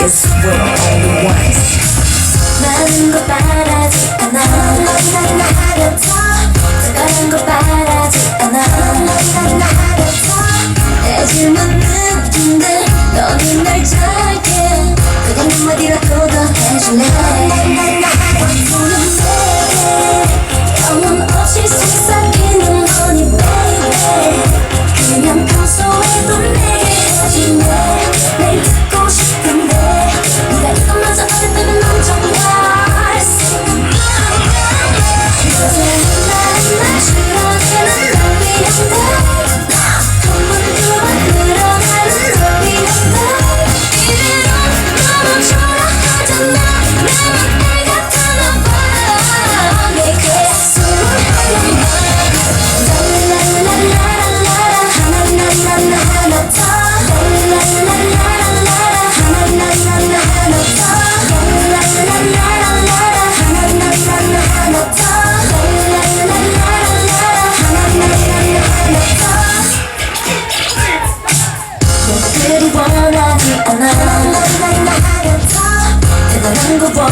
Cause we're only ones. 많은 걸 바라지 않아. 질문 느낌들 너는 날 잘게. 그냥 한마디라도 더 해줄래?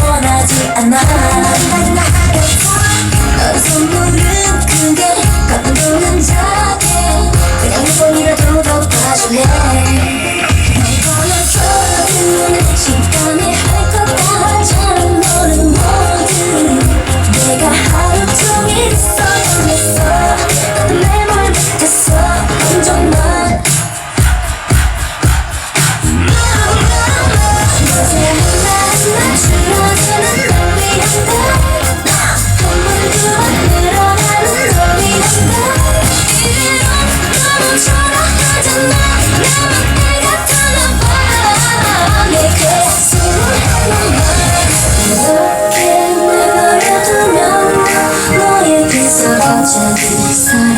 Para さ